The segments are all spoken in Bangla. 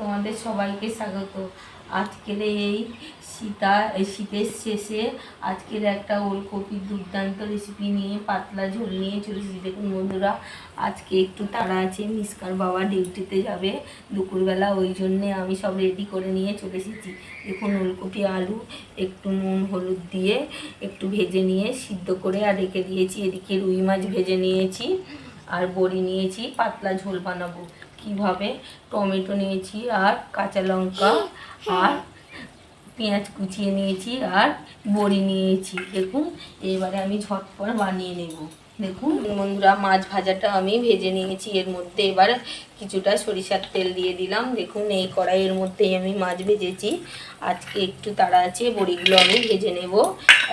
তোমাদের সবাইকে স্বাগত। আজকের এই শীতা শীতের শেষে আজকের একটা ওলকপির দুর্দান্ত রেসিপি নিয়ে, পাতলা ঝোল নিয়ে চলে এসেছি দেখুন বন্ধুরা, আজকে একটু তাড়া আছে, মিসকার বাবা ডিউটিতে যাবে দুপুরবেলা, ওই জন্যে আমি সব রেডি করে নিয়ে চলে এসেছি। দেখুন ওলকপি, আলু, একটু নুন, হলুদ দিয়ে একটু ভেজে নিয়ে সিদ্ধ করে আর রেখে দিয়েছি। এদিকে রুই মাছ ভেজে নিয়েছি আর বড়ি নিয়েছি, পাতলা ঝোল বানাবো। কীভাবে টমেটো নিয়েছি আর কাঁচা লঙ্কা আর পেঁয়াজ কুচিয়ে নিয়েছি আর বড়ি নিয়েছি। দেখুন, এবারে আমি ঝটপট বানিয়ে নেব। দেখুন, বন্ধুরা, মাছ ভাজাটা আমি ভেজে নিয়েছি। এর মধ্যে এবার কিছুটা সরিষার তেল দিয়ে দিলাম। দেখুন, এই কড়াইয়ের মধ্যেই আমি মাছ ভেজেছি। আজকে একটু তাড়া আছে, বড়িগুলো আমি ভেজে নেব।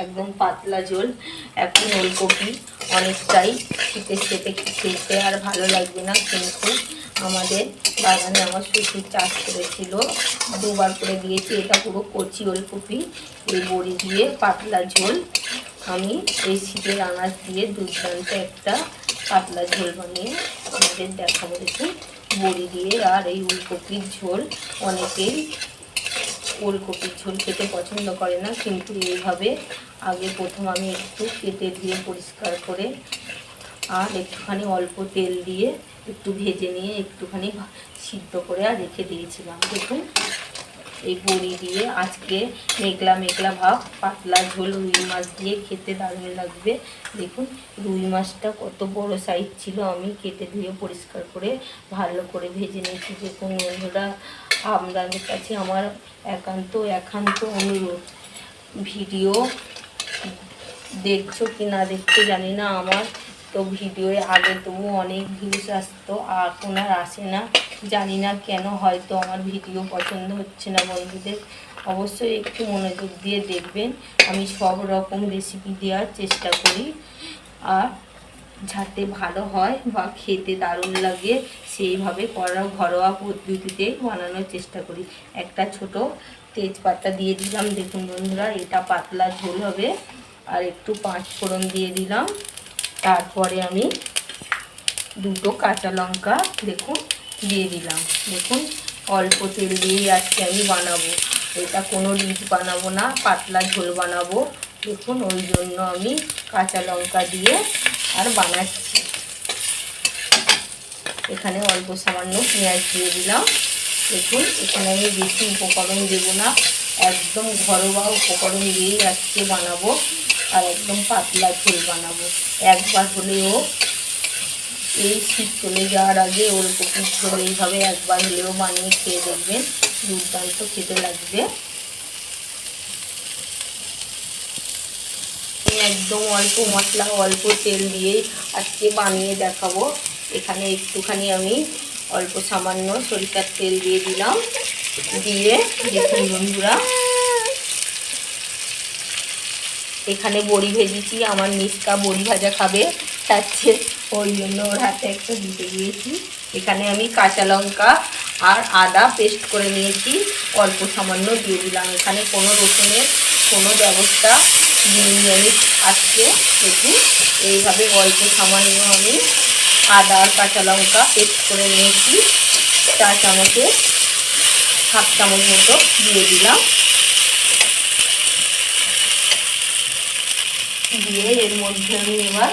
একদম পাতলা ঝোল। এখন ওলকপি অনেকটাই শীতের সেটে খেতে আর ভালো লাগবে না কিন্তু আমাদের বাগানে আমার শ্বশুর চাষ করেছিল। দুবার করে দিয়েছি, এটা পুরো কচি ওলকপি, এই বড়ি দিয়ে পাতলা ঝোল। আমি এই শীতের আনাজ দিয়ে দুর্দান্ত একটা পাতলা ঝোল বানিয়ে আমাদের দেখাবো দেখুন। বড়ি দিয়ে আর এই ওলকপির ঝোল, অনেকেই ওলকপির ঝোল খেতে পছন্দ করে না, কিন্তু এইভাবে আগে প্রথম আমি একটু কেটে দিয়ে পরিষ্কার করে আর একটুখানি অল্প তেল দিয়ে একটু ভেজে নিয়ে একটুখানি সিদ্ধ করে আর রেখে দিয়েছিলাম। দেখুন, এই বড়ি দিয়ে আজকে মেঘলা মেঘলা ভাব, পাতলা ঝোল, রুই মাছ দিয়ে খেতে দারুণ লাগবে। দেখুন, রুই মাছটা কত বড় সাইজ ছিল, আমি কেটে ধুয়ে পরিষ্কার করে ভালো করে ভেজে নিয়েছি। দেখুন, বন্ধুরা আপনাদের কাছে আমার একান্ত একান্ত অনুরোধ। ভিডিও দেখছ কি না দেখছ জানি না, আমার তো ভিডিওয়ে আগে তবু অনেক ভিউজ আসতো, এখন আর আসে না। জানি না কেন, হয়তো আমার ভিডিও পছন্দ হচ্ছে না বন্ধুদের। অবশ্যই একটু মনোযোগ দিয়ে দেখবেন। আমি সব রকম রেসিপি দেওয়ার চেষ্টা করি। আর যাতে ভালো হয় বা খেতে দারুণ লাগে, সেইভাবে করা ঘরোয়া পদ্ধতিতে বানানোর চেষ্টা করি। একটা ছোট তেজপাতা দিয়ে দিলাম। দেখুন বন্ধুরা, এটা পাতলা ঝোল হবে। আর একটু পাঁচ ফোড়ন দিয়ে দিলাম। তারপরে আমি দুটো কাঁচা লঙ্কা, দেখুন, দিয়ে দিলাম। দেখুন, অল্প তেল দিয়েই আজকে আমি বানাবো। এটা কোনো রিচ বানাবো না, পাতলা ঝোল বানাবো। দেখুন, ওই জন্য আমি কাঁচা লঙ্কা দিয়ে আর বানাচ্ছি। এখানে অল্প সামান্য পেঁয়াজ দিয়ে দিলাম। দেখুন, এখানে আমি বেশি উপকরণ দেবো না। একদম ঘরোয়া উপকরণ দিয়েই আজকে বানাবো। আর একদম পাতলা ঝোল বানাবো। একবার হলেও এই শীত চলে যাওয়ার আগে ওরকম ঝোল এইভাবে একবার হলেও বানিয়ে খেয়ে দেখবেন। দুর্দান্ত খেতে লাগবে। একদম অল্প মশলা, অল্প তেল দিয়েই আজকে বানিয়ে দেখাবো। এখানে একটুখানি আমি অল্প সামান্য সরিষার তেল দিয়ে দিলাম। দিয়ে দেখুন বন্ধুরা এখানে বড়ি ভেজেছি, আমার নিষ্কা বড়ি ভাজা খাবে। চাচ্ছে ওই জন্য ওর হাতে একটা দিতে গিয়েছি। এখানে আমি কাঁচা লঙ্কা আর আদা পেস্ট করে নিয়েছি। অল্প সামান্য দিয়ে দিলাম। এখানে কোনো রকমের কোনো ব্যবস্থা দিইনি আজকে। দেখুন, এইভাবে অল্প সামান্য আমি আদা আর কাঁচা লঙ্কা পেস্ট করে নিয়েছি। চা চামচে হাফ চামচ মতো দিয়ে দিলাম। দিয়ে এর মধ্যে আমি এবার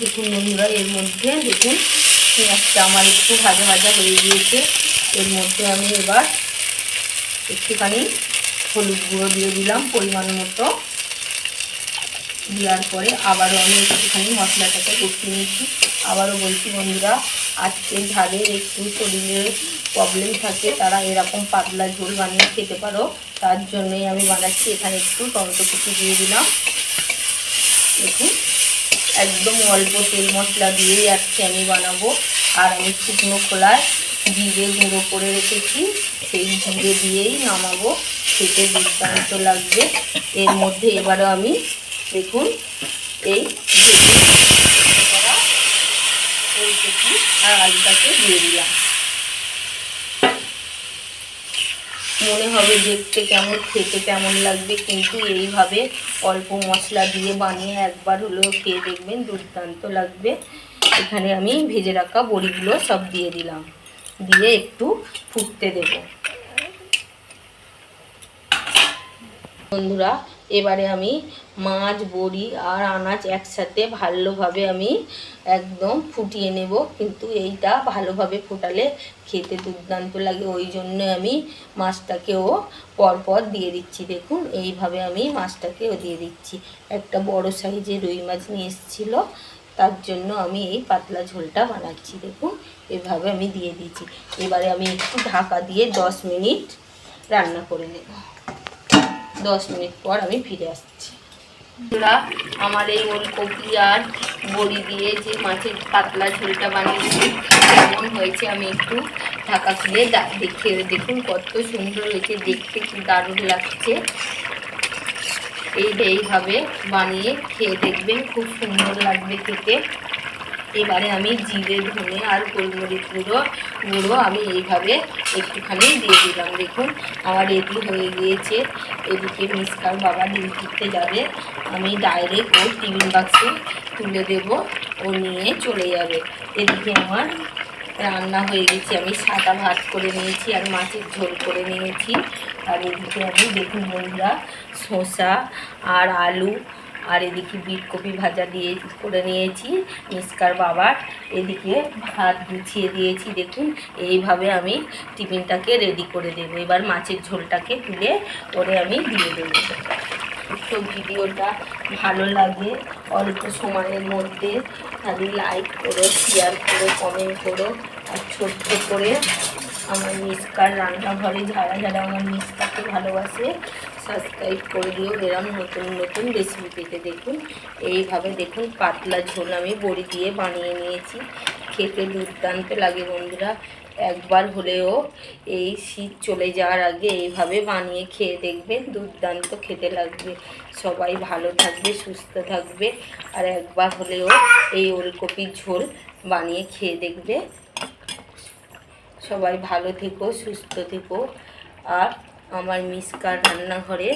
দেখুন বন্ধুরা এর মধ্যে দেখুন, পেঁয়াজটা আমার একটু ভাজা ভাজা হয়ে গিয়েছে। এর মধ্যে আমি এবার একটুখানি হলুদ গুঁড়ো দিয়ে দিলাম পরিমাণ মতো। দেওয়ার পরে আবারও আমি একটুখানি মশলাটাকে কষিয়ে নিচ্ছি। আবারও বলছি, বন্ধুরা, আজকে ঝালের একটু শরীরের প্রবলেম থাকে। তারা এরকম পাতলা ঝোল বানিয়ে খেতে পারো। তার জন্যই আমি বানাচ্ছি। এখানে একটু টমেটো কুচি দিয়ে দিলাম। দেখুন, একদম অল্প তেল মশলা দিয়েই আজকে আমি বানাবো। আর আমি শুকনো খোলায় জিরে গুঁড়ো করে রেখেছি। সেই জিরে দিয়েই নামাবো। খেতে দুর্দান্ত লাগবে। এর মধ্যে এবারও আমি, দেখুন, এই আর আলুটাকে দিয়ে দিলাম। মনে হবে দেখতে কেমন, খেতে কেমন লাগবে, কিন্তু এইভাবে অল্প মশলা দিয়ে বানিয়ে একবার হলেও খেয়ে দেখবেন, দুর্দান্ত লাগবে। এখানে আমি ভেজে রাখা বড়িগুলো সব দিয়ে দিলাম। দিয়ে একটু ফুটতে দেব। বন্ধুরা এবারে আমি মাছ, বড়ি আর আনাজ একসাথে ভালোভাবে আমি একদম ফুটিয়ে নেব। কিন্তু এইটা ভালোভাবে ফোটালে খেতে দুর্দান্ত লাগে। ওই জন্য আমি মাছটাকেও পরপর দিয়ে দিচ্ছি। দেখুন, এইভাবে আমি মাছটাকেও দিয়ে দিচ্ছি। একটা বড় সাইজের রুই মাছ নিয়ে এসেছিল, তার জন্য আমি এই পাতলা ঝোলটা বানাচ্ছি। দেখুন, এভাবে আমি দিয়ে দিচ্ছি এবারে আমি একটু ঢাকা দিয়ে দশ মিনিট রান্না করে নেব। দশ মিনিট পর আমি ফিরে আসছি। বন্ধুরা, আমার এই ওলকপি আর বড়ি দিয়ে যে মাছের পাতলা ঝোলটা বানিয়েছি, কেমন হয়েছে আমি একটু ঢাকা খুলে দেখে, দেখুন কত সুন্দর হয়েছে, দেখতে কি দারুণ লাগছে। এইটা এইভাবে বানিয়ে খেয়ে দেখবেন, খুব সুন্দর লাগবে খেতে। এবারে আমি জিরে, ধনে আর গোলমরিচ গুঁড়ো গুঁড়ো আমি এইভাবে একটুখানি দিয়ে দিলাম। দেখুন, আমার রেডি হয়ে গিয়েছে। এদিকে মিসকার বাবা ডিম কিনতে যাবে। আমি ডাইরেক্ট ওর টিফিন বাক্সে তুলে দেব। ও নিয়ে চলে যাবে। এদিকে আমার রান্না হয়ে গেছে। আমি সাদা ভাত করে নিয়েছি আর মাছের ঝোল করে নিয়েছি। আর এদিকে আমি দেখুন বন্ধুরা, শসা আর আলু আর এদিকে বিটকপি ভাজা দিয়ে করে নিয়েছি, মিসকার বাবার। এদিকে ভাত গুছিয়ে দিয়েছি, দেখুন, এইভাবে আমি টিফিনটাকে রেডি করে দেবো। এবার মাছের ঝোলটাকে তুলে ওরে আমি দিয়ে দেবো। তো ভিডিওটা ভালো লাগে, অল্প সময়ের মধ্যে তাহলে লাইক করো শেয়ার করো কমেন্ট করো, আর ছোট্ট করে আমার মিসকার রান্নাঘরে যারা যারা আমার মিসকাকে ভালোবাসে সাবস্ক্রাইব করে দিও। এরম নতুন নতুন রেসিপি পেতে দেখুন। এইভাবে দেখুন, পাতলা ঝোল আমি বড়ি দিয়ে বানিয়ে নিয়েছি। খেতে দুর্দান্ত লাগে বন্ধুরা। একবার হলেও এই শীত চলে যাওয়ার আগে এইভাবে বানিয়ে খেয়ে দেখবেন, দুর্দান্ত খেতে লাগবে। সবাই ভালো থাকবে, সুস্থ থাকবে। আর একবার হলেও এই ওলকপির ঝোল বানিয়ে খেয়ে দেখবে। সবাই ভালো থেকো, সুস্থ থেকো। আর আমার মিসকার রান্নাঘরে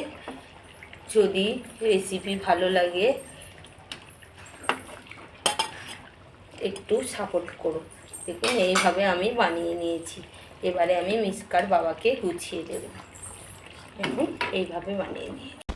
যদি রেসিপি ভালো লাগে, একটু সাপোর্ট করো। দেখুন, এইভাবে আমি বানিয়ে নিয়েছি। এবারে আমি মিসকার বাবাকে গুছিয়ে দেব। দেখুন, এইভাবে বানিয়ে নিয়েছি।